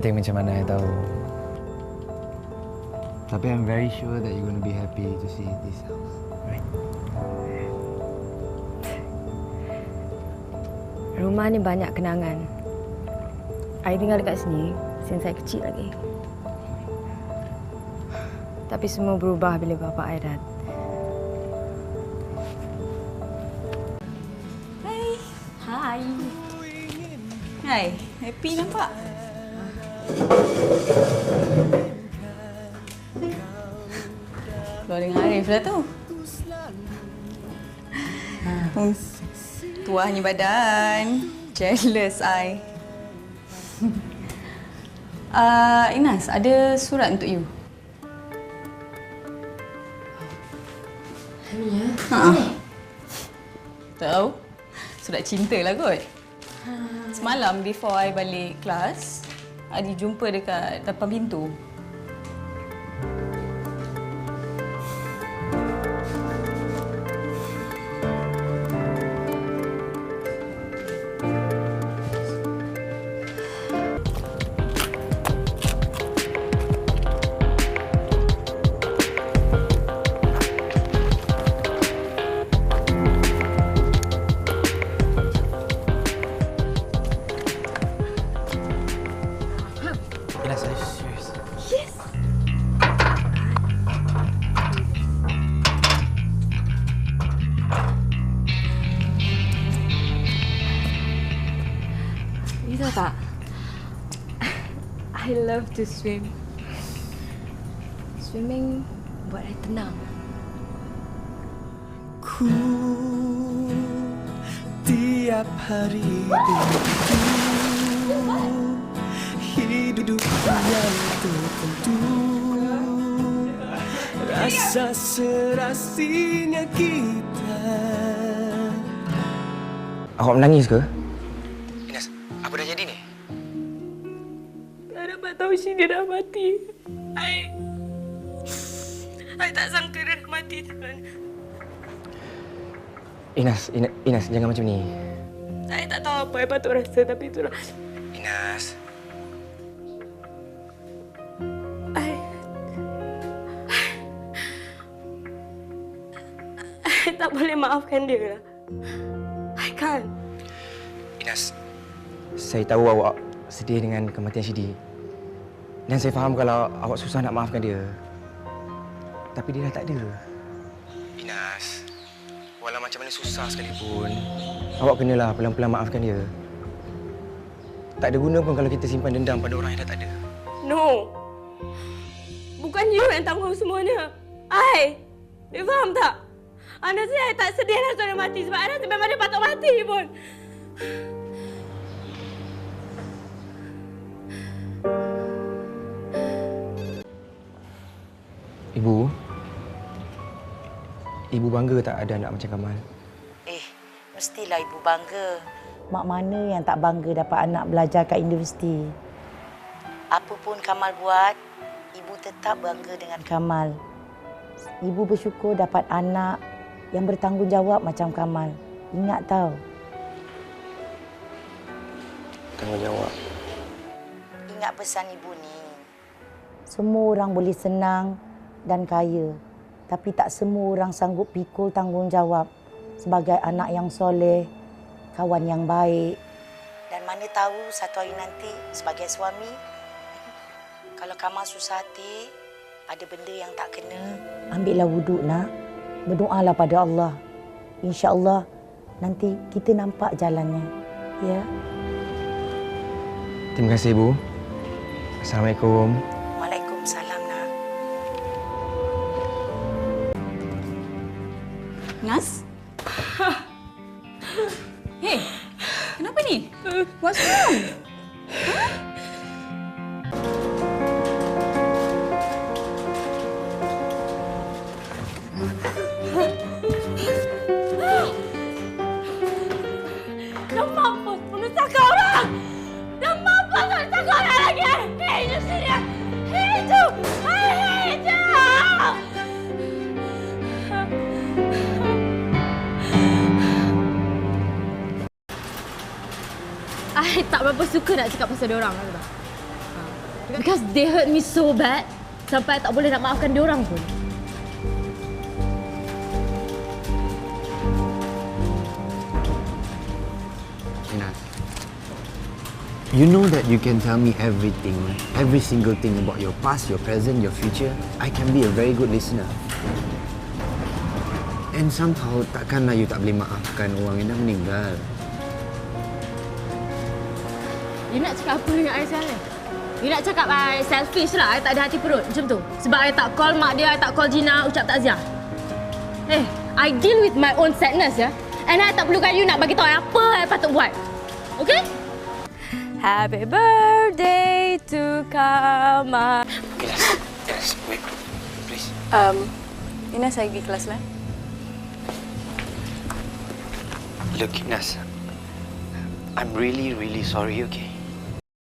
Think macam mana I tahu. Tapi I'm very sure that you're going to be happy to see this house. Right? Rumah ni banyak kenangan. I tinggal dekat sini since saya kecil lagi. Tapi semua berubah bila bapa I dah. Hai. Hai. Hai, happy nampak? Keluar dengan Arif lah tu. Hmm. Tuahnya badan. Jealous I. Uh, Inas, ada surat untuk you. Ya? Ha. Tahu? Surat cinta lah kot. Semalam before I balik kelas, Adi jumpa dekat depan pintu. Inas, are you serious? You tahu tak? I love to swim. Swimming buat I tenang. Ku tiap hari begitu Hidup yang tertentu Rasa serasinya kita Awak menangis ke? Inas, apa dah jadi ni? Tak dapat tahu si dia dah mati. I... I tak sangka dia dah mati tuan. Inas, Inas, Inas jangan macam ni. Saya tak tahu apa yang patut rasa tapi itulah. Inas. Tak boleh maafkan dia lah. I can't. Inas, saya tahu awak sedih dengan kematian Shidi. Dan saya faham kalau awak susah nak maafkan dia. Tapi dia dah tak ada. Inas, walau macam mana susah sekalipun, awak kenalah pelan-pelan maafkan dia. Tak ada guna pun kalau kita simpan dendam pada orang yang dah tak ada. No. Bukan you yang tanggung semuanya. I. You faham tak? Anda saya tak sedih lah dia mati sebab Anda memang dia patut mati pun. Ibu, Ibu bangga tak ada anak macam Kamal? Eh, mestilah ibu bangga. Mak mana yang tak bangga dapat anak belajar kat universiti? Apa pun Kamal buat, ibu tetap bangga dengan Kamal. Ibu bersyukur dapat anak yang bertanggungjawab macam Kamal. Ingat tau, Tanggungjawab. ingat pesan ibu ni. Semua orang boleh senang dan kaya. Tapi tak semua orang sanggup pikul tanggungjawab sebagai anak yang soleh, kawan yang baik. Dan mana tahu satu hari nanti sebagai suami, kalau Kamal susah hati, ada benda yang tak kena. Ambillah wuduk nak. Berdoalah pada Allah. Insya Allah nanti kita nampak jalannya. Ya. Terima kasih Ibu. Assalamualaikum. Waalaikumsalam nak. Nas? hey, kenapa ni? What's wrong? I tak berapa suka nak cakap pasal dia orang. Ha. Because they hurt me so bad sampai tak boleh nak maafkan dia orang pun. You know that you can tell me everything, every single thing about your past, your present, your future. I can be a very good listener. And somehow, takkanlah you tak boleh maafkan orang yang dah meninggal. You nak cakap apa dengan I sekarang ni? You nak cakap I selfish lah, I tak ada hati perut macam tu. Sebab I tak call mak dia, I tak call Gina, ucap takziah. Eh, I deal with my own sadness ya. And I tak perlukan you nak bagi tahu I apa I patut buat. Okay? Happy birthday to Kama. Inas, Inas, wait. Please. Um, Ina saya pergi kelas lah. Look, Inas. I'm really, really sorry, okay?